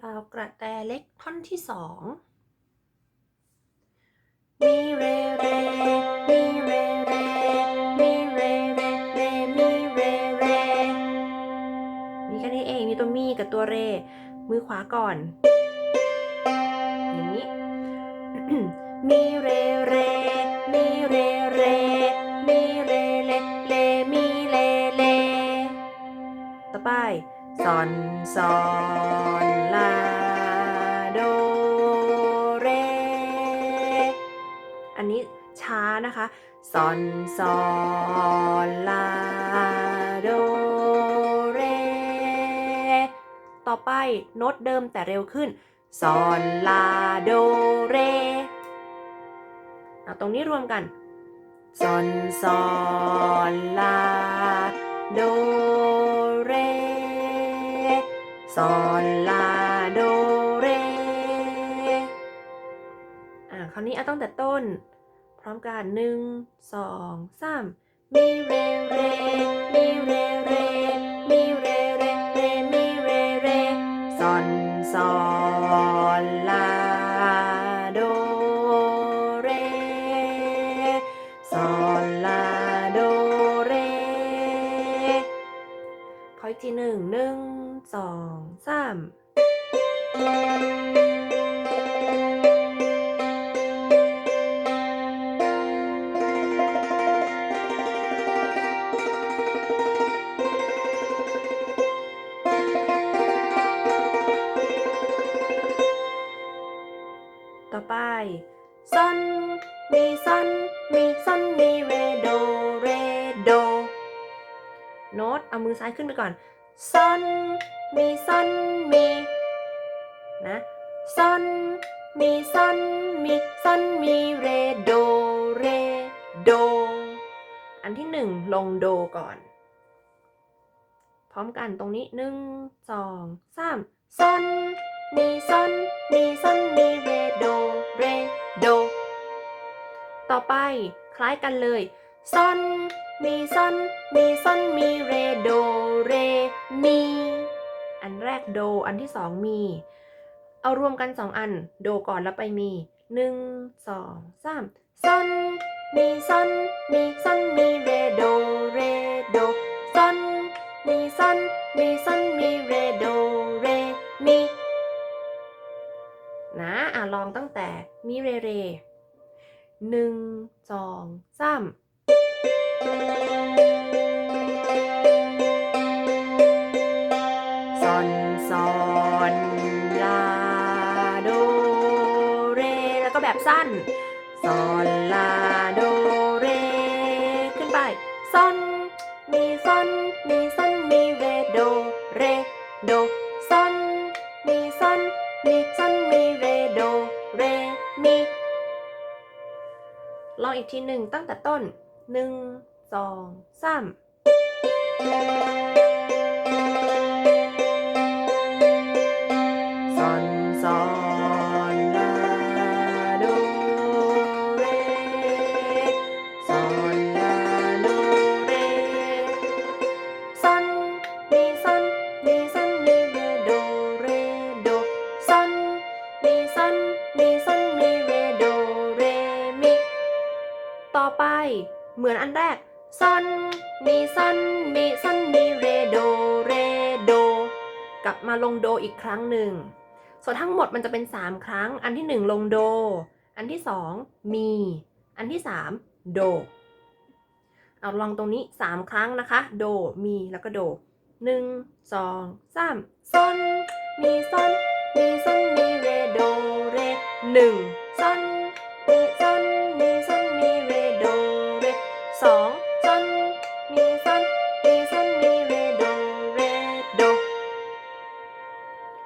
ลาวกระแตเล็กท่อนที่สองมีเรเรมีเรเรมีเรเรเรมีเรเรมีแค่นี้เองมีตัวมีกับตัวเร มือขวาก่อน อย่างนี้ มีเรเรมีเรเรมีเรเลเลมีเลเลต่อไป ซอนซอนลาโดเร อันนี้ช้านะคะซอนซอนลาโดเร ต่อไปโน้ตเดิมแต่เร็วขึ้นซอนลาโดเรเอาตรงนี้รวมกันซอนซอนลาโดเร ซอนลาโดเรอ่าคราวนี้เอาตั้งแต่ต้น พร้อมกันหนึ่งสองสามมีเรเรมีเรเรมีเรเรเรมีเรเรซอนซอนลาโดเรซอนลาโดเรขออีกทีหนึ่งหนึ่ง สองสามต่อไปซอนมีซอนมีซอนมีเรโดเรโดโน้ตเอามือซ้ายขึ้นไปก่อน ซอนมีซอนมีนะซอนมีซอนมีซอนมีเรโดเรโด อันที่หนึ่งลงโดก่อน พร้อมกันตรงนี้หนึ่งสองสามซอนมีซอนมีซอนมีเรโดเรโด ต่อไปคล้ายกันเลยซอน มีซอน มีซอน มีเร โด เร มี อันแรกโด อันที่สองมี เอารวมกันสองอัน โดก่อนแล้วไปมีหนึ่งสองสามซอน มีซอน มีซอน มีเร โด เร โดซอน มีซอน มีซอน มีเร โด เร มี นะอะลองตั้งแต่ มีเร เรหนึ่งสองสาม ซอนซอนลาโดเร แล้วก็แบบสั้นซอนลาโดเร ขึ้นไปซอน มีซอน มีซอน มีเรโดเรโดซอนมีซอน มีซอน มีเรโดเรมีลองอีกทีหนึ่งตั้งแต่ต้นหนึ่ง สองสามซอนซอนลาโดเรซอนลาโดเรซอนมีซอนมีซอนมีเรโดเรโดซอนมีซอนมีซอนมีเรโดเรมีต่อไปเหมือนอันแรก ซอนมีซอนมีซอนมีเรโดเรโดกลับมาลงโดอีกครั้งหนึ่งส่วนทั้งหมดมันจะเป็น 3 ครั้ง อันที่ 1 ลงโด อันที่ 2 มี อันที่ 3 โด เอาลองตรงนี้ 3 ครั้งนะคะ โด มี แล้วก็โด 1 2 3ซอน มีซอน มีซอน มีเรโด เรหนึ่งซอน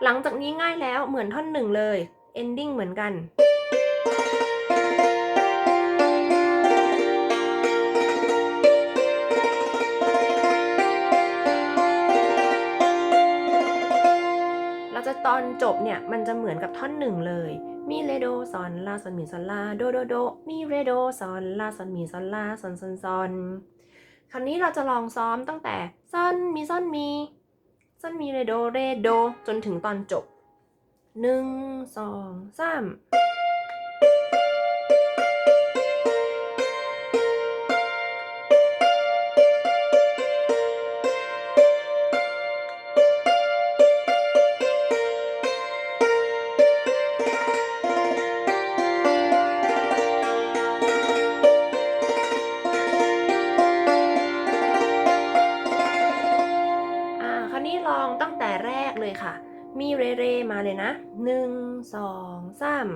หลังจากนี้ง่ายแล้วเหมือนท่อนหนึ่งเลย ending เหมือนกัน เราจะตอนจบเนี่ย มันจะเหมือนกับท่อนหนึ่งเลย มีเรโดซอนลาซอนมีซอนลาโดโดโดมีเรโดซอนลาซอนมีซอนลาซอนซอนซอนคราวนี้เราจะลองซ้อมตั้งแต่ซอนมีซอนมี นมีเรโดเรโดจนถึงตอนจบหนึ่งสองสาม มีเรเรมาเลยนะหนึ่งสองสาม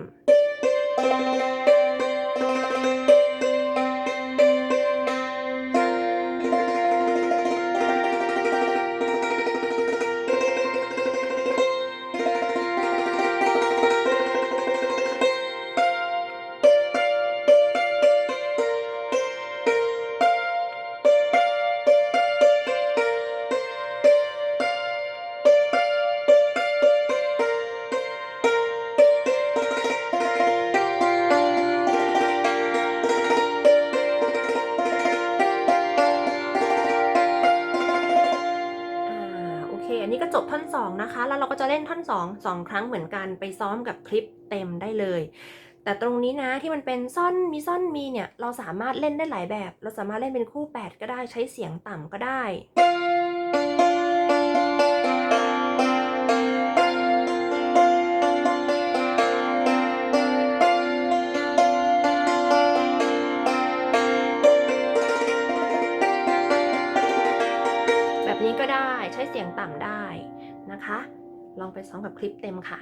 อเคอันนี้ก็จบท่อนสองนะคะ แล้วเราก็จะเล่นท่อนสองสองครั้งเหมือนกันไปซ้อมกับคลิปเต็มได้เลย แต่ตรงนี้นะที่มันเป็นซ่อนมีซ่อนมีเนี่ย เราสามารถเล่นได้หลายแบบ เราสามารถเล่นเป็นคู่ 8 ก็ได้ใช้เสียงต่ำก็ได้ ก็ได้ ใช้เสียงต่ำได้นะคะ ลองไปซ้อมกับคลิปเต็มค่ะ